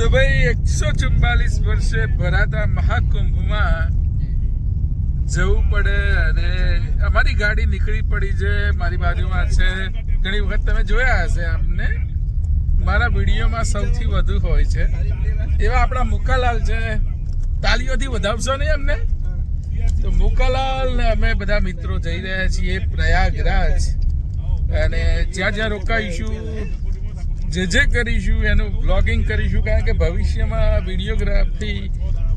તો ભાઈ એકસો ચુમ્બાલીસ વર્ષે ભરાતા મહાકુંભમાં જવું પડે અને અમારી ગાડી નીકળી પડી છે, મારી બાજુમાં છે. ઘણી વખત તમે જોયા હશે અમને. મારા વિડીયોમાં સૌથી વધુ હોય છે. એવા આપણા મુકાલાલ છે. તાલીઓથી વધાવશો નહીં અમને? તો મુકાલાલ ને અમે બધા મિત્રો જઈ રહ્યા છીએ પ્રયાગરાજ. અને જ્યાં જ્યાં રોકાઈશું જે જે કરીશું એનું બ્લોગિંગ કરીશું કારણ કે ભવિષ્યમાં વિડીયોગ્રાફી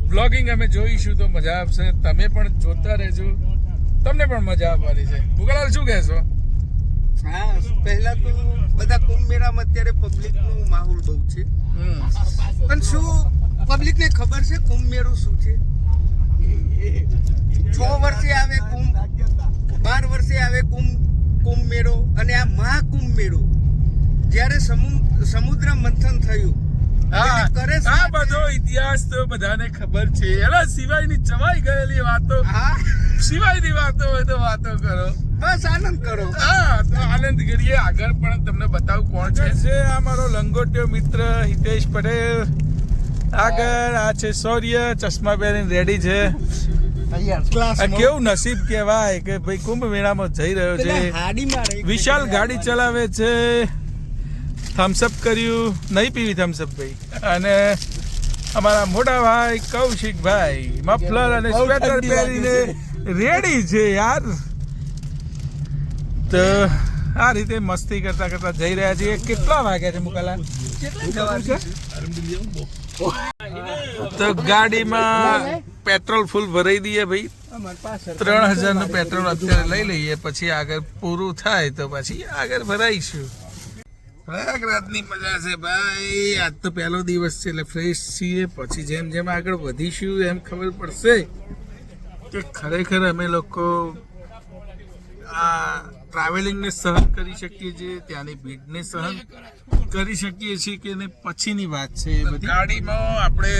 બ્લોગિંગ અમે જોઈશું તો મજા આવશે. તમે પણ જોતા રહેજો. તમને પણ મજા આવવાની છે. ભૂગલાલ શું કહેશો? હા પહેલા તો બધા કુંભ મેળામાં અત્યારે પબ્લિકનો માહોલ બહુ છે. પણ શું પબ્લિકને ખબર છે કુંભ મેળો શું છે? છ વર્ષે આવે કુંભ બાર વર્ષે આવે કુંભ કુંભ મેળો અને આ મહાકુંભ મેળો જ્યારે સમુદ્ર મંથન થયું હા. એટલે કરે આ બધો ઇતિહાસ તો બધાને ખબર છે. એના સિવાયની ચવાઈ ગયેલી વાતો. હા. સિવાયની વાતો હોય તો વાતો કરો. બસ આનંદ કરો. હા તો આનંદ કરીએ. આગળ પણ તમને બતાવું કોણ છે. છે આ મારો લંગોટિયો મિત્ર હિતેશ પટેલ. આગળ આ છે શૌર્ય. ચશ્મા પહેરીને રેડી છે. કેવું નસીબ કેવાય કે ભાઈ કુંભ મેળામાં જઈ રહ્યો છે. વિશાલ ગાડી ચલાવે છે. થમ્સઅપ કર્યું. નહીં પીવી થમ્સઅપ ભાઈ. અને અમારા મોટા ભાઈ કૌશિકભાઈ મફલર અને સ્વેટર પહેરીને રેડી છે યાર. તો આ રીતે મસ્તી કરતા કરતા જઈ રહ્યા છીએ. કેટલા વાગ્યા છે મુકાલા? તો ગાડીમાં પેટ્રોલ ફૂલ ભરાઈ દઈએ ભાઈ. ત્રણ હજારનું પેટ્રોલ અત્યારે લઈ લઈએ. પછી આગળ પૂરું થાય તો પછી આગળ ભરાઈશું. પ્રયાગરાજની મજા છે ભાઈ. આજ તો પહેલો દિવસ છે એટલે ફ્રેશ છીએ. પછી જેમ જેમ આગળ વધીશું એમ ખબર પડશે કે ખરેખર અમે લોકો આ ટ્રાવેલિંગને સહન કરી શકીએ છીએ ત્યાંની ભીડને સહન કરી શકીએ છીએ કે નહીં પછીની વાત છે એ બધી. ગાડીમાં આપણે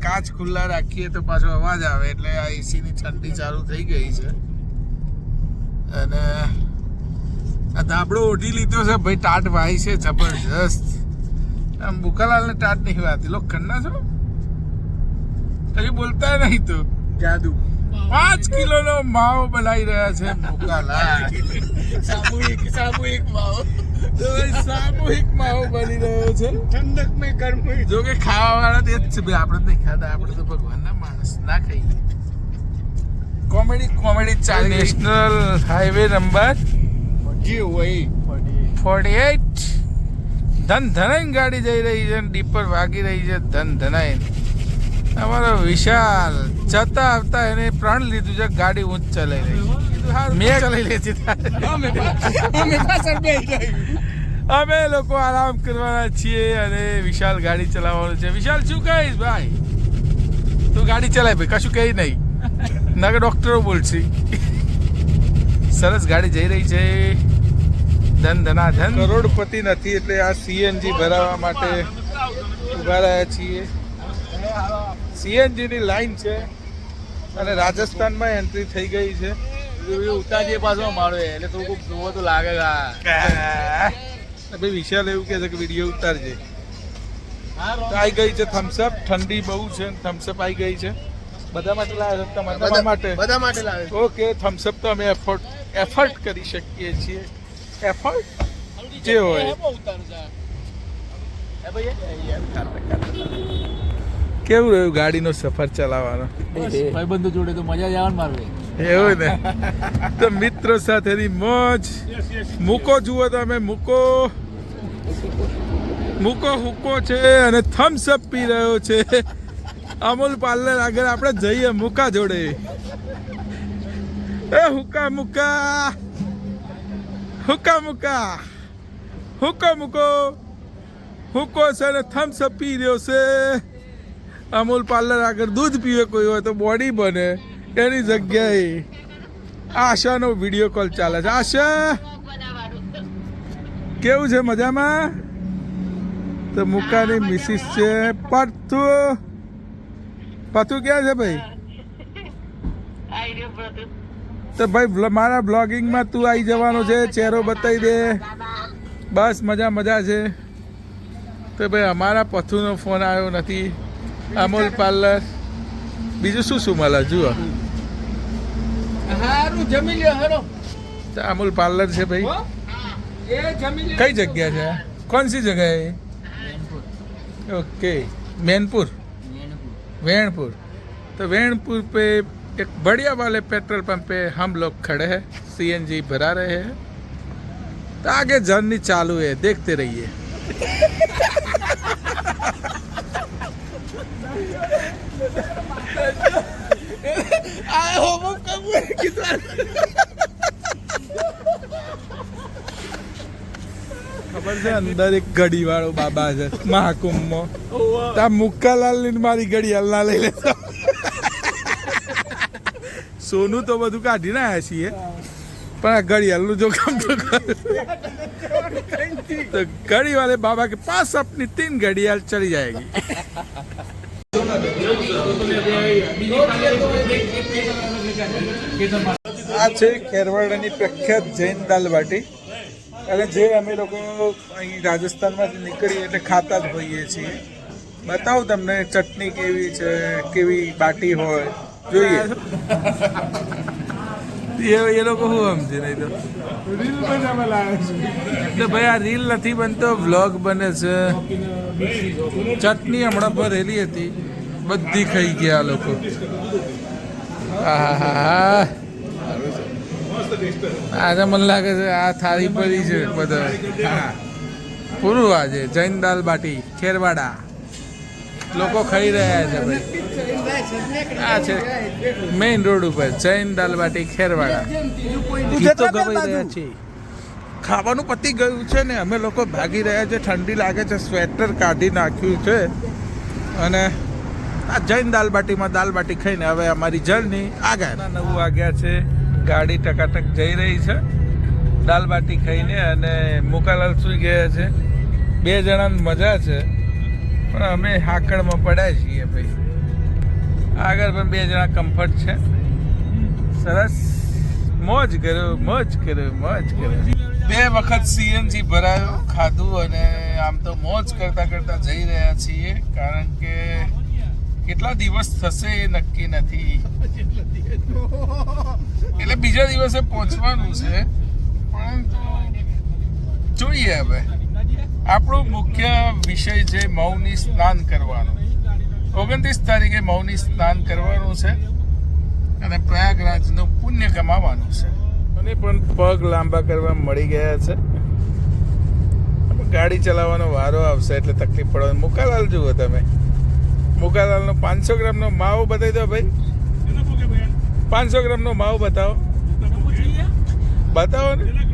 કાચ ખુલ્લા રાખીએ તો પાછો અવાજ આવે એટલે આ એસીની ઠંડી ચાલુ થઈ ગઈ છે. અને આ દાબડો ઓઢી લીધો છે. ભાઈ ટાટ ભાઈ છે જબરજસ્ત. આમ બુકાલાલને ટાટ નહીં વાતી. લોખંડના છો? કઈ બોલતા નહીં તો? જાદુ. પાંચ કિલોનો માવો બનાવી રહ્યા છે મુકાલાલ સામૂહિક સામૂહિક માવો. તો ભાઈ સામૂહિક માવો બની રહ્યો છે. ઠંડક મેં ગરમ. જો કે ખાવા વાળા તે જ છે. ભાઈ આપણે નહીં ખાતા. આપણે તો ભગવાનના માણસ ના ખાઈએ. કોમેડી કોમેડી ચાલે national highway number forty eight. ધન ધનાઈને ગાડી જઈ રહી છે ડીપર વાગી રહી છે ધન ધનાઈને અમારો વિશાલ જતા આવતા એને પ્રણ લીધું છે ગાડી ઊંચ ચલાવી રહી મેં ચલાઈ લેતી અમે લોકો આરામ કરવાના છીએ અને વિશાલ ગાડી ચલાવવાનું છે. વિશાલ શું કહીશ ભાઈ? તું ગાડી ચલાય ભાઈ કશું કહી નહીં. નગર ડોક્ટરો બોલશે. સરસ ગાડી જઈ રહી છે. ધન ધના ધન કરોડપતિ નથી એટલે આ સીએનજી ભરાવા માટે ઊભા રહ્યા છીએ. સીએનજીની લાઈન છે અને રાજસ્થાનમાં એન્ટ્રી થઈ ગઈ છે. ઉતારીએ પાછો મારો એટલે થોડુંક જોવો તો લાગે ભાઈ વિશાલ એવું કહે છે કે વીડિયો ઉતારજે. તો આવી ગઈ છે થમ્સઅપ ઠંડી બહુ છે થમ્સઅપ આવી ગઈ છે. બધા માટે લાવે તમારા બધા માટે? બધા માટે લાવે ઓકે થમ્સઅપ તો અમે એફર્ટ એફર્ટ કરી શકીએ છીએ. એફર્ટ જે હોય. કેવું રહ્યું ગાડીનો સફર ચલાવવાનો? ભાઈબંધો જોડે તો મજા જ આવે ને મારે એવું ને? તો મિત્રો સાથેની મોજ. મૂકો જુઓ તમે મૂકો. મૂકો હુકો છે અને થમ્સ અપ પી રહ્યો છે. અમૂલ પાર્લર આગળ આપણે જઈએ મુકા જોડે. એ હુકા મુકા. હુકા મુકા હુકો મૂકો હુકો છે ને થમ્સ અપ પી રહ્યો છે. અમૂલ પાર્લર આગળ દૂધ પીવે કોઈ હોય તો બોડી બને એની જગ્યાએ. આશાનો વીડિયો કોલ ચાલે છે. આશા કેવું છે મજામાં? તો મુકાની મિસિસ છે પથુ પથુ ક્યાં છે ભાઈ? તો ભાઈ મારા બ્લોગિંગમાં તું આવી જવાનો છે ચહેરો બતાવી દે. બસ મજા મજા છે. તો ભાઈ અમારા પથુનો ફોન આવ્યો નથી. અમૂલ પાર્લર. બીજું શું શું મળે? જુઓ. હારું જમી લ્યો અમૂલ પાર્લર છે ભાઈ. કઈ જગ્યા છે? કોણ સી જગ્યા ઓકે. મેનપુર. વેણપુર. તો વેણપુર પે एक बढ़िया वाले पेट्रोल पंप पे हम लोग खड़े हैं सीएनजी भरा रहे हैं तो आगे जर्नी चालू है देखते रहिए ખબર છે અંદર એક ઘડી વાળો બાબા છે મહાકુંભમાં ત્યાં મુક્કાલાલ ની મારી ઘડી હલના લઈ લેતો સોનું તો બધું કાઢી રહ્યા છીએ. પણ ઘડિયાળનું જોખમ તો તો ઘડી વાલે બાબા કે પાંચ આપની તીન ઘડિયાળ ચડી જાયગી. આ છે ખેરવાડાની પ્રખ્યાત જૈન દાલ બાટી અને જે અમે લોકો અહીં રાજસ્થાનમાંથી નીકળીએ એટલે ખાતા જ હોઈએ છીએ. બતાવું તમને ચટણી કેવી છે, કેવી બાટી હોય જોઈએ. એ લોકો શું સમજે નહીં તો? એટલે ભાઈ આ રીલ નથી બનતો વ્લોગ બને છે. ચટણી હમણાં ભરેલી હતી. બધી ખાઈ ગયા આ લોકો. આહાહા. આજે મને લાગે છે આ થાળી પડી છે બધા. પૂરું આજે જૈન દાલ બાટી ખેરવાડા. લોકો ખાઈ રહ્યા છે ભાઈ. આ છે મેઇન રોડ ઉપર જૈન દાલબાટી ખેરવાડા. તો ગવાઈ રહ્યા છે ખાવાનું પતી ગયું છે ને અમે લોકો ભાગી રહ્યા છે ઠંડી લાગે છે સ્વેટર કાઢી નાખ્યું છે. અને આ જૈન દાલબાટીમાં દાલબાટી ખાઈને હવે અમારી જર્ની આગળ. નવું વાગ્યા છે ગાડી ટકાટક જઈ રહી છે. દાલબાટી ખાઈને અને મુકાલાલ સુઈ ગયા છે. બે જણાની મજા છે. પણ અમે હાકડમાં પડ્યા છીએ ભાઈ. આગળ પણ બે જણા કમ્ફર્ટ છે. સરસ. મોજ કર્યો મોજ કર્યો મોજ કર્યો. બે વખત સીએનજી ભરાયો, ખાધું અને આમ તો મોજ કરતા કરતા જઈ રહ્યા છીએ, કારણ કે કેટલા દિવસ થશે એ નક્કી નથી. એટલે બીજા દિવસે પહોંચવાનું છે. પરંતુ જોઈએ હવે. આપણો મુખ્ય વિષય છે મૌની સ્નાન કરવાનો. ઓગણત્રીસ તારીખે મૌની સ્નાન કરવાનું છે અને પ્રયાગરાજનું પુણ્ય કમાવાનું છે. મને પણ પગ લાંબા કરવા મળી ગયા છે. ગાડી ચલાવવાનો વારો આવશે એટલે તકલીફ પડવાની. મુકાલાલ જુઓ તમે. મુકાલાલનો પાંચસો ગ્રામનો માવો બતાવી દો ભાઈ. પાંચસો ગ્રામનો માવો બતાવો. બતાવો ને.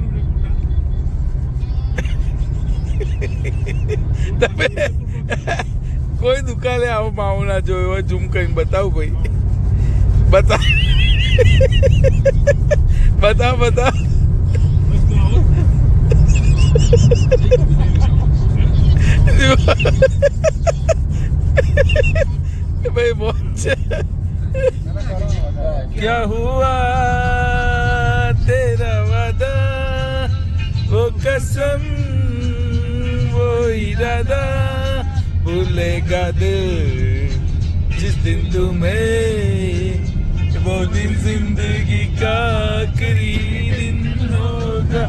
તમે કોઈ દુકાને આવો માવો ના જોયો હોય ઝૂમ કરીને બતાવું ભાઈ બતાવ બતાવ બતાવ ભાઈ બોલ છે क्या हुआ तेरा वादा वो कसम वो इरादा भूलेगा दिल जिस दिन तुम्हें वो दिन जिंदगी का आखिरी दिन होगा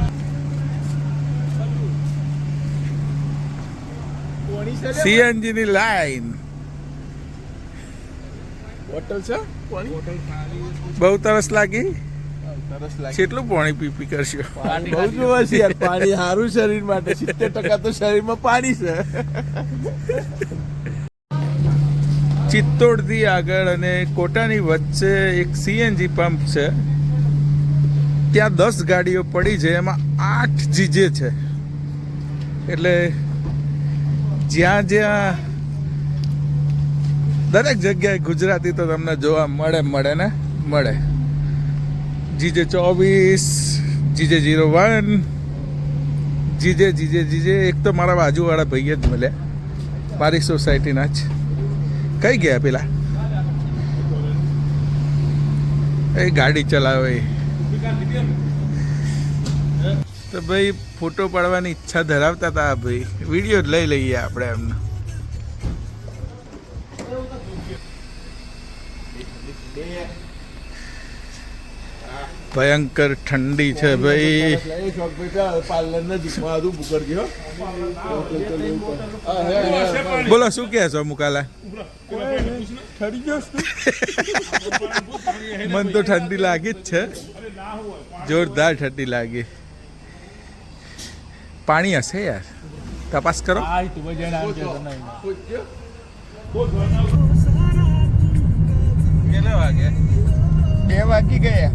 સીએનજી ની લાઈન બોટલ છે પાણી બહુ તરસ લાગી સરસ લાગે. કેટલું પાણી પી પી કરશો? પાણી બહુ જોવા છે યાર પાણી સારું શરીર માટે સિત્તેર ટકા તો શરીરમાં પાણી છે. ચિત્તોડથી આગળ અને કોટાની વચ્ચે એક સીએનજી પંપ છે. ત્યાં દસ ગાડીઓ પડી છે એમાં આઠ જીજે છે. એટલે જ્યાં જ્યાં દરેક જગ્યાએ ગુજરાતી તો તમને જોવા મળે મળે ને? મળે. જીજે ચોવીસ, GJ zero one, GJ GJ GJ. એક તો મારા બાજુવાળા ભાઈ જ મળ્યા. મારી સોસાયટીના જ. કઈ ગયા પેલા? એ ગાડી ચલાવે. તો ભાઈ, ફોટો પાડવાની ઈચ્છા ધરાવતા હતા ભાઈ. વીડિયો જ લઈ લઈએ આપણે એમનો. ભયંકર ઠંડી છે ભાઈ. બોલો શું કહે છો મુકાલા મન તો ઠંડી લાગી જ છે. જોરદાર ઠંડી લાગી. પાણી હશે યાર? તપાસ કરો. કેટલા વાગે? બે વાગી ગયા.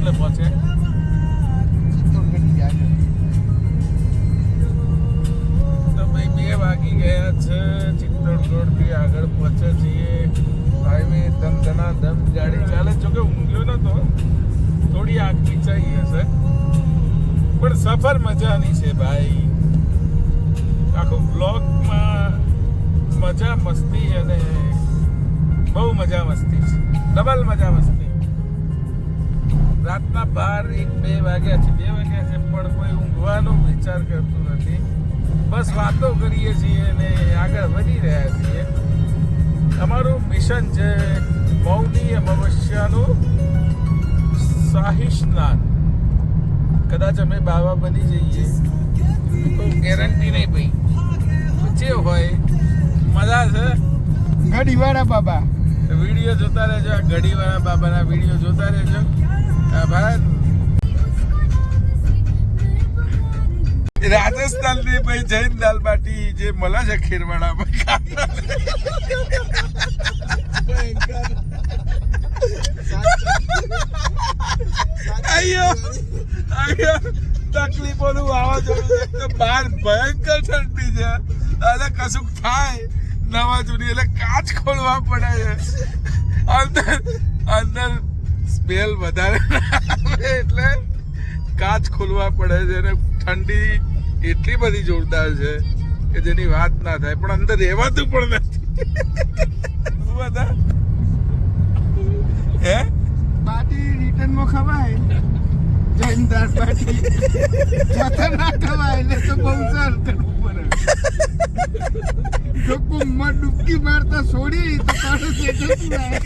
કેટલે પહોંચે. બે વાગી ગયા છે ચિત્તોડગઢ આગળ પહોંચે છીએ. ગાડી ચાલે જો કે ઊંઘ્યો નતો થોડી આગ પીચાઈ છે પણ સફર મજાની છે, ભાઈ. આખું બ્લોગમાં મજા મસ્તી અને બહુ મજા મસ્તી છે. ડબલ મજા મસ્તી. રાતના બાર એક બે વાગ્યા છે બે વાગ્યા છે પણ કોઈ ઊંઘવાનો વિચાર કરતું નથી. બસ વાતો કરીએ છીએ અને આગળ વધી રહ્યા છીએ. અમારું મિશન છે મૌની અમાવસ્યાનું શાહી સ્નાન કદાચ અમે બાવા બની જઈએ. તો ગેરંટી નહીં ભાઈ. જે હોય મજા છે. ઘડીવાળા બાબા. વીડિયો જોતા રહેજો આ ઘડીવાળા બાબાના વીડિયો જોતા રહેજો. આભાર. રાજસ્થાનની ભાઈ જૈન દાલ બાટી જે મળે છે ખીરવાડામાં. તકલીફોનું વાવાઝોડું બહાર ભયંકર ઠંડી છે. અને કશુંક થાય નવા જૂની, એટલે કાચ ખોલવા પડે છે. અંદર અંદર સ્મેલ વધારે એટલે કાચ ખોલવા પડે છે અને ઠંડી એટલી બધી જોરદાર છે કે જેની વાત ના થાય. પણ અંદર રહેવાતું પણ નથી. બધા. હે? પાર્ટી રિટર્નમાં ખવાય. જૈન દાળ જતા ના ખવાય એટલે તો બહુ સર કરવું પડે. જો કુંભમાં ડૂબકી મારતા છોડી તો સેટલ થાય